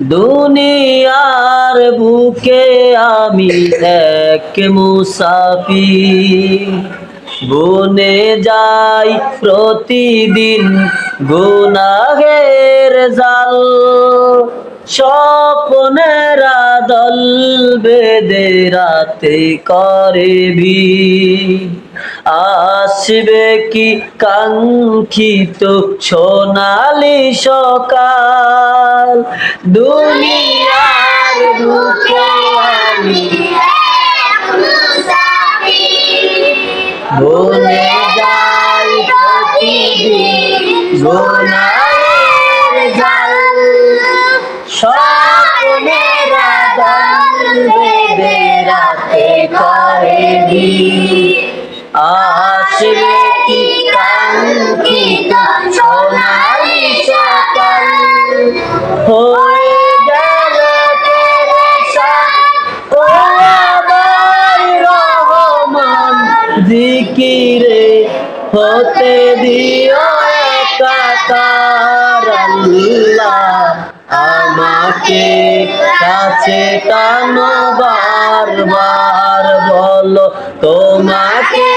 দুনিয়ার বুকে আমি এক মুসাফি বনে যাই প্রতিদিন গুনাহের জাল। স্বপ্নেরা দল বেদে রাতে করে ভি আসবে কি কাঙ্ক্ষিত সোনালি সকাল? দুনিয়ার আমি স্বপ্নেরা বেদে রাতে করে ভিড় আসবে কি কাঙ্ক্ষিত সোনালি সকাল হয়ে গেল জিকিরে হতে দিও একাকার আমাকে কাছে টানো বারবার বলো তোমাকে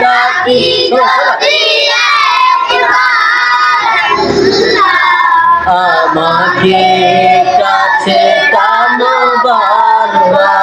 ডাকি। আমাকে কাছে টানো বারবার